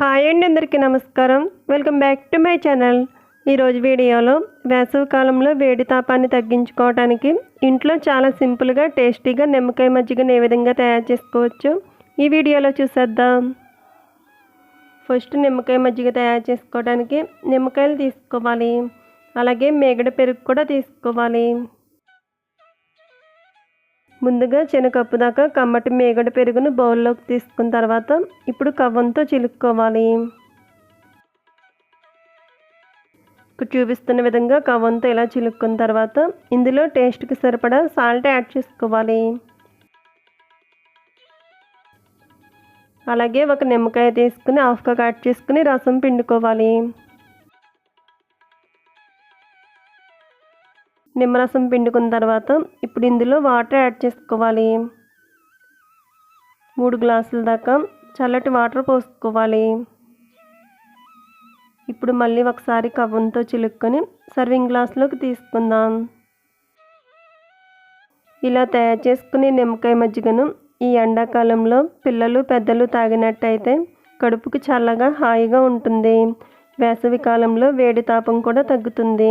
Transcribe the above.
Hi అండి అందరికీ నమస్కారం. Welcome back to my channel ఈరోజు వీడియోలో వేసవికాలంలో వేడి తాపాన్ని తగ్గించుకోవడానికి ఇంట్లో చాలా సింపుల్గా టేస్టీగా నిమ్మకాయ మజ్జిగను ఏ విధంగా తయారు చేసుకోవచ్చు? ఈ వీడియోలో చూసేద్దాం. ఫస్ట్ నిమ్మకాయ మజ్జిగ తయారు చేసుకోవడానికి నిమ్మకాయలు తీసుకోవాలి. అలాగే మేగడ పెరుగు కూడా తీసుకోవాలి. ముందుగా చిన్న కప్పు దాకా కమ్మటి మేగడ పెరుగును బౌల్లోకి తీసుకున్న తర్వాత ఇప్పుడు కవ్వంతో చిలుక్కోవాలి. ఇక్కడ చూపిస్తున్న విధంగా కవ్వంతో ఇలా చిలుక్కున్న తర్వాత ఇందులో టేస్ట్కి సరిపడా సాల్ట్ యాడ్ చేసుకోవాలి. అలాగే ఒక నిమ్మకాయ తీసుకుని ఆఫ్కాక్ యాడ్ చేసుకుని రసం పిండుకోవాలి. నిమ్మరసం పిండుకున్న తర్వాత ఇప్పుడు ఇందులో వాటర్ యాడ్ చేసుకోవాలి. మూడు గ్లాసుల దాకా చల్లటి వాటర్ పోసుకోవాలి. ఇప్పుడు మళ్ళీ ఒకసారి కవ్వంతో చిలుక్కొని సర్వింగ్ గ్లాస్లోకి తీసుకుందాం. ఇలా తయారు చేసుకునే నిమ్మకాయ మజ్జిగను ఈ ఎండాకాలంలో పిల్లలు పెద్దలు తాగినట్టయితే కడుపుకి చల్లగా హాయిగా ఉంటుంది. వేసవి కాలంలో వేడి తాపం కూడా తగ్గుతుంది.